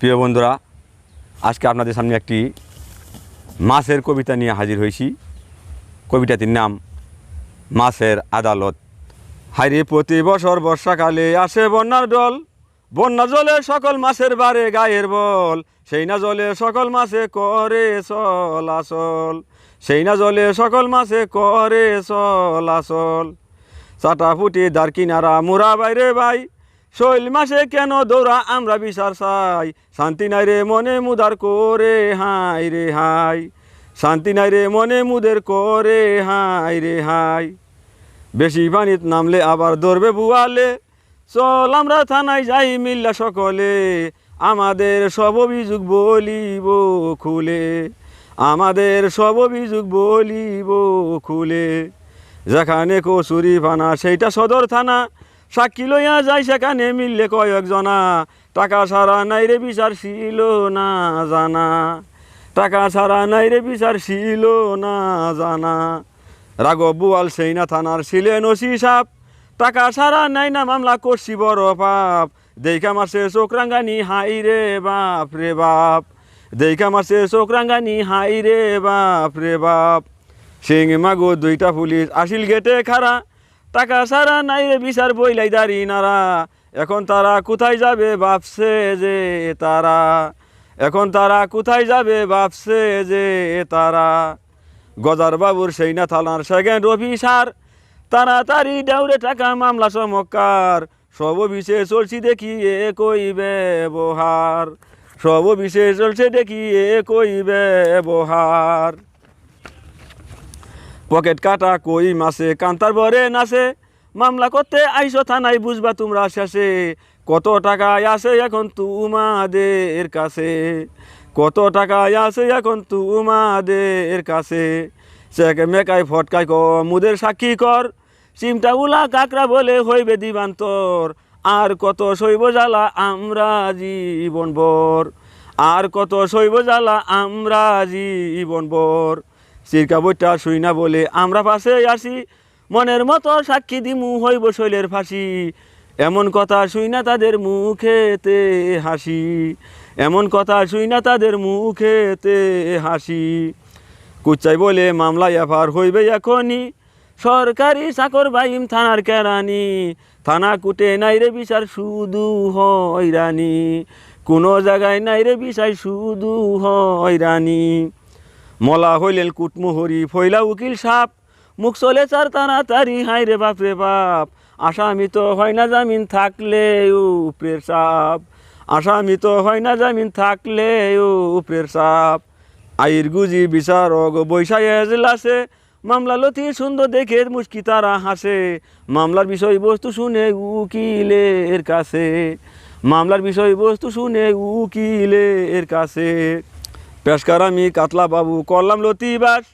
প্রিয় বন্ধুরা, আজকে আপনাদের সামনে একটি মাছের কবিতা নিয়ে হাজির হয়েছি। কবিতাটির নাম, মাছের আদালত। হাইরে প্রতি বছর বর্ষাকালে আসে বন্যার দল বন্যা জলে সকল মাছের বারে গায়ের বল। সেই না জলে সকল মাছে করে চলাচল সেই না জলে সকল মাছে করে চলাচল চাটা ফুটি দার কিনারা, মুরা বাইরে ভাই শৈল মাসে কেন দৌড়া আমরা বিচার চাই? শান্তি নাই রে মনে মুদার করে, হাই রে হাই। শান্তি নাই রে মনে মুদের করে, হাই রে হাই। বেশি পানিত নামলে আবার ধরবে বুয়ালে। চল আমরা থানায় যাই মিল্লা সকলে। আমাদের সব অভিযোগ বলিব খুলে। আমাদের সব অভিযোগ বলিব খুলে। যেখানে কচুরি ফানা সেইটা সদর থানা। সাক্ষী লইয়া যাই সেখানে মিললে কয়েকজনা। টাকা ছাড়া নাই রে বিচার ছিল না জানা। টাকা ছাড়া নাই রে বিচার ছিল না জানা। রাঘব বুয়াল সেই না থানার ছিলেন ওসি সাপ। টাকা ছাড়া নাই না মামলা করছি বড় পাপ। দেখা মাসে চোখরাঙ্গানি হাই রে বাপ রে বাপ। দেখা মাসে চোখরাঙ্গানি হাই রে বাপ রে বাপ। সিং মাগো দুইটা পুলিশ, আসিল গেটে খারা টাকা ছাড়া নাই রে বিচার বইলাই দাঁড়ি নারা এখন তারা কোথায় যাবে ভাবছে যে তারা। এখন তারা কোথায় যাবে ভাবছে যে তারা। গজার বাবুর সেই না থানার সেকেন্ড অফিসার। তাড়াতাড়ি ডাউরে টাকা মামলা চমৎকার। সব বিশেষ চলছি দেখি এ কই ব্যবহার। সব বিশেষ চলছে দেখি এ কই ব্যবহার। পকেট কাটা, কই মাসে কান্তার বরে নাচে। মামলা করতে আইসো থানায়, বুঝবা তোমরা শেষে। কত টাকায় আছে এখন তোমাদের কাছে? কত টাকায় আছে এখন তোমাদের কাছে? চেক মেকাই ফটকাই ক মুদের সাক্ষী কর। চিমটা উলা কাকরা বলে হইবে দিবান্তর। আর কত শৈব জ্বালা আমরা জীবন বর আর কত শৈব জ্বালা আমরা জীবন বর চিরকা বইটা শুই না বলে আমরা পাশে আসি। মনের মতো সাক্ষী দিমু হইব শৈলের ফাঁসি। এমন কথা শুই না তাদের মুখেতে হাসি। এমন কথা শুই না তাদের মুখেতে হাসি। কুচ্চাই বলে মামলা এফার হইবে এখনই। সরকারি চাকর বাইম থানার কেরানি। থানা কুটে নাই রে বিচার, শুধু হয়রানি। কোনো জায়গায় নাই রে বিচার, শুধু হয়রানি। মলা হইলেন কুটমোহরি, ফইলা উকিল সাপ। মুখ চলে চার তাড়াতাড়ি হাই রে বাপ রে বাপ। আসামি তো হয় না জামিন থাকলে উপরের সাপ। আসামি তো হয় না জামিন থাকলে উপরের সাপ। আইর গুজি বিচারক বৈশাখ এজলাসে। মামলা লথি সুন্দর দেখে মুশকি তারা হাসে। মামলার বিষয়বস্তু শুনে উকিলের কাছে। মামলার বিষয়বস্তু শুনে উকিলের কাছে। পেশকার আমি কাতলা বাবু, করলাম লতিবাস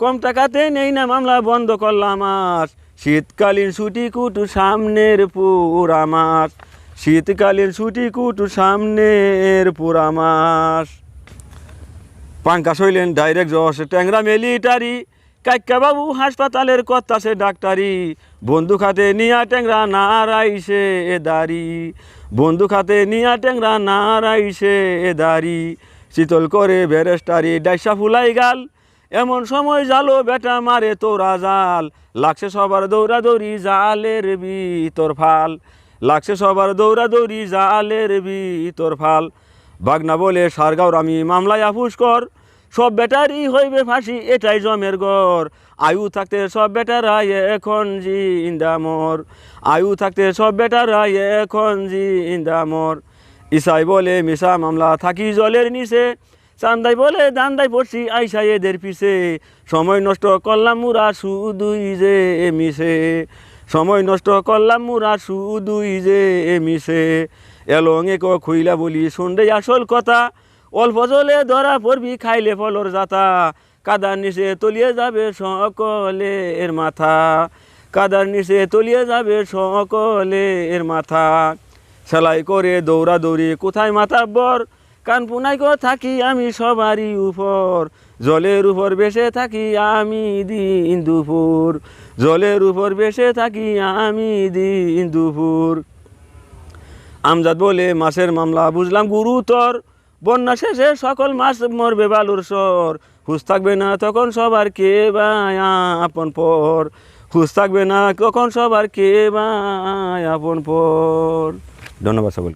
কম টাকাতে নেই না মামলা, বন্ধ করলাম আস। শীতকালীন ছুটি কুটু সামনের পুরা মাস শীতকালীন ছুটি কুটু সামনের পুরা মাস পাঙ্কা হইলেন ডাইরেক্ট জস ট্যাংরা মিলিটারি। কাইকা বাবু হাসপাতালের কথা সে ডাক্তারি। বন্দুক হাতে নিয়া ট্যাংরা নারাইছে এ দাড়ি। বন্দুক হাতে নিয়া ট্যাংরা নারাইছে এ দাড়ি। শীতল করে ব্যারেস্টারি ডাইসা ফুলাই গাল, এমন সময় জালো বেটা মারে তোরা জাল। লাগছে সবার দৌড়া দৌড়ি জালের ভিতর ফাল। লাগছে সবার দৌড়া দৌড়ি জালের ভিতর ফাল। বাগনা বলে, সারগাঁওর আমি মামলায় আফুস কর। সব বেটারই হইবে ফাঁসি, এটাই জমের গর আয়ু থাকতে সব বেটারা এখন জিন্দামর আয়ু থাকতে সব বেটারা এখন জিন্দামর ইসাই বলে, মিশা মামলা থাকি জলের নিচে। চান্দাই বলে, দান্দাই পড়ছি আইসা এদের পিছে। সময় নষ্ট করলাম মুরা শুধুই যে মিশে। সময় নষ্ট করলাম মুরা শুধুই যে মিশে। এলং এক খুইলা বলি শুনলে আসল কথা। অল্প জলে ধরা পড়বি খাইলে ফলর যাতা। কাদার নিচে তলিয়ে যাবে সকলে এর মাথা। কাদার নিচে তলিয়ে যাবে সকলে এর মাথা। সেলাই করে দৌড়া দৌড়ি কোথায় মাথা বর? কান পুনাই কো থাকি আমি সবারই উপর। জলের উপর বেসে থাকি আমি দিন দুপুর। জলের উপর বেসে থাকি আমি দিন দুপুর। আমজাদ বলে, মাছের মামলা বুঝলাম গুরুতর। বন্যা শেষে সকল মাছ মরবে বালুর সর হুশ থাকবে না তখন সবার কে বা আপন পর। হুশ থাকবে না তখন সবার কে বা আপন পর। ধন্যবাদ সকল